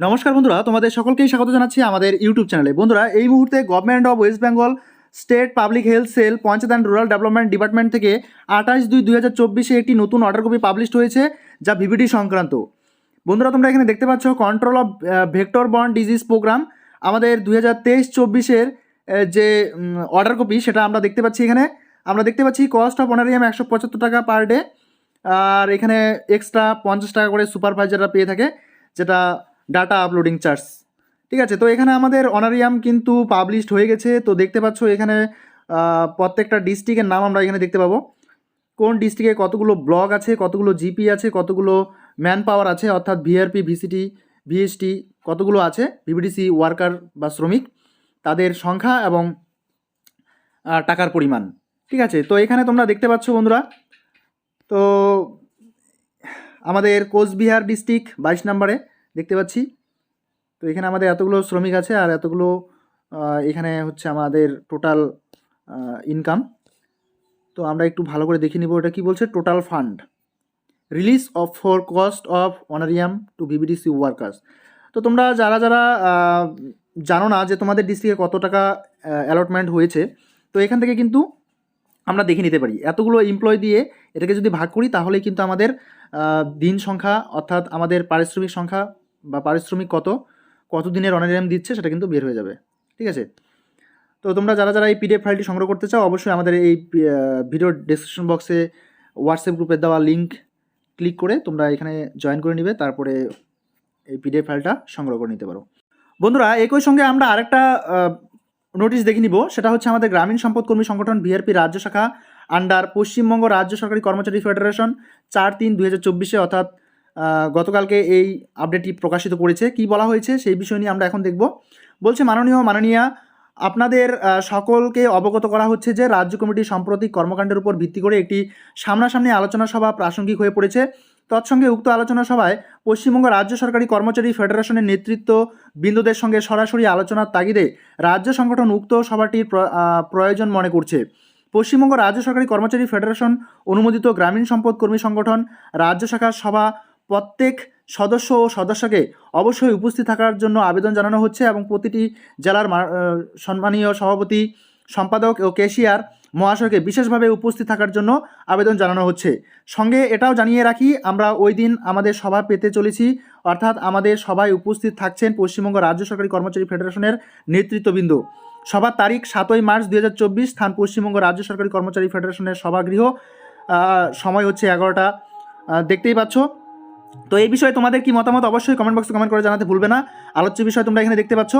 নমস্কার বন্ধুরা, তোমাদের সকলকেই স্বাগত জানাচ্ছি আমাদের ইউটিউব চ্যানেলে বন্ধুরা, এই মুহূর্তে government of West Bengal state public health cell panchayat and rural development department থেকে আঠাশ দুই দুই হাজার চব্বিশে একটি নতুন অর্ডার কপি পাবলিশড হয়েছে, যা ভিভিডি সংক্রান্ত। বন্ধুরা, তোমরা এখানে দেখতে পাচ্ছ কন্ট্রোল অফ ভেক্টর বন্ড ডিজিজ প্রোগ্রাম আমাদের দুই হাজার তেইশ চব্বিশের যে অর্ডার কপি সেটা আমরা দেখতে পাচ্ছি এখানে। আমরা দেখতে পাচ্ছি কস্ট অফ অনারিয়াম একশো পঁচাত্তর টাকা পার ডে আর এখানে এক্সট্রা পঞ্চাশ টাকা করে সুপারভাইজাররা পেয়ে থাকে, যেটা ডাটা আপলোডিং চার্জ ঠিক আছে, তো এখানে আমাদের অনারিয়াম কিন্তু পাবলিশড হয়ে গেছে। তো দেখতে পাচ্ছ এখানে প্রত্যেকটা ডিস্ট্রিক্টের নাম আমরা এখানে দেখতে পাবো। কোন ডিস্ট্রিক্টে কতগুলো ব্লক আছে, কতগুলো জিপি আছে, কতগুলো ম্যান পাওয়ার আছে, অর্থাৎ ভিআরপি ভিসিটি ভিএসটি কতগুলো আছে ভিভিডিসি ওয়ার্কার বা শ্রমিক, তাদের সংখ্যা এবং টাকার পরিমাণ। ঠিক আছে, তো এখানে তোমরা দেখতে পাচ্ছ বন্ধুরা, তো আমাদের কোচবিহার ডিস্ট্রিক্ট বাইশ নম্বরে। দেখতে পাচ্ছি। তো এখানে আমাদের এতগুলো শ্রমিক আছে আর এতগুলো এখানে হচ্ছে আমাদের টোটাল ইনকাম তো আমরা একটু ভালো করে দেখে নিব এটা কি বলছে total fund release of for cost of honorarium to VVDC workers তো তোমরা যারা যারা জানো না যে তোমাদের ডিস্ট্রিক্টে কত টাকা অ্যালটমেন্ট হয়েছে, তো এখান থেকে কিন্তু আমরা দেখে নিতে পারি। এতগুলো এমপ্লয় দিয়ে এটাকে যদি ভাগ করি তাহলেই কিন্তু আমাদের দিন সংখ্যা অর্থাৎ আমাদের পারিশ্রমিক সংখ্যা বা পারিশ্রমিক কত কত দিনের অনারিয়াম দিচ্ছে সেটা কিন্তু বের হয়ে যাবে। ঠিক আছে? তো তোমরা যারা যারা এই পিডিএফ ফাইলটি সংগ্রহ করতে চাও, অবশ্যই আমাদের এই ভিডিও ডেসক্রিপশন বক্সে হোয়াটসঅ্যাপ গ্রুপের দেওয়া লিঙ্ক ক্লিক করে তোমরা এখানে জয়েন করে নিবে, তারপরে এই পিডিএফ ফাইলটা সংগ্রহ করে নিতে পারো। বন্ধুরা, একই সঙ্গে আমরা আরেকটা নোটিশ দেখে নিব, সেটা হচ্ছে আমাদের গ্রামীণ সম্পদ কর্মী সংগঠন বিআরপি রাজ্য শাখা আন্ডার পশ্চিমবঙ্গ রাজ্য সরকারি কর্মচারী ফেডারেশন, চার তিন দুই হাজার চব্বিশে, অর্থাৎ গতকালকে এই আপডেটটি প্রকাশিত করেছে। কি বলা হয়েছে সেই বিষয় নিয়ে আমরা এখন দেখব। বলছে, মাননীয়, মাননীয়া, আপনাদের সকলকে অবগত করা হচ্ছে যে রাজ্য কমিটির সাম্প্রতিক কর্মকাণ্ডের উপর ভিত্তি করে একটি সামনাসামনি আলোচনা সভা প্রাসঙ্গিক হয়ে পড়েছে। তৎসঙ্গে উক্ত আলোচনা সভায় পশ্চিমবঙ্গ রাজ্য সরকারি কর্মচারী ফেডারেশনের নেতৃত্ব বিন্দুদের সঙ্গে সরাসরি আলোচনার তাগিদে রাজ্য সংগঠন উক্ত সভাটির প্রয়োজন মনে করছে। পশ্চিমবঙ্গ রাজ্য সরকারি কর্মচারী ফেডারেশন অনুমোদিত গ্রামীণ সম্পদ কর্মী সংগঠন রাজ্য শাখার সভা প্রত্যেক সদস্য ও সদস্যকে অবশ্যই উপস্থিত থাকার জন্য আবেদন জানানো হচ্ছে এবং প্রতিটি জেলার সম্মানীয় সভাপতি, সম্পাদক ও ক্যাশিয়ার মহাশয়কে বিশেষভাবে উপস্থিত থাকার জন্য আবেদন জানানো হচ্ছে। সঙ্গে এটাও জানিয়ে রাখি, আমরা ওই দিন আমাদের সভা পেতে চলেছি। অর্থাৎ আমাদের সভায় উপস্থিত থাকছেন পশ্চিমবঙ্গ রাজ্য সরকারি কর্মচারী ফেডারেশনের নেতৃত্ববৃন্দ। সভার তারিখ সাতই মার্চ দু হাজার চব্বিশ, স্থান পশ্চিমবঙ্গ রাজ্য সরকারি কর্মচারী ফেডারেশনের সভাগৃহ। সময় হচ্ছে এগারোটা। দেখতেই পাচ্ছ তো এই বিষয়ে তোমাদের কি মতামত অবশ্যই কমেন্ট বক্সে কমেন্ট করে জানাতে ভুলবে না। আলোচ্য বিষয় তোমরা এখানে দেখতে পাচ্ছ।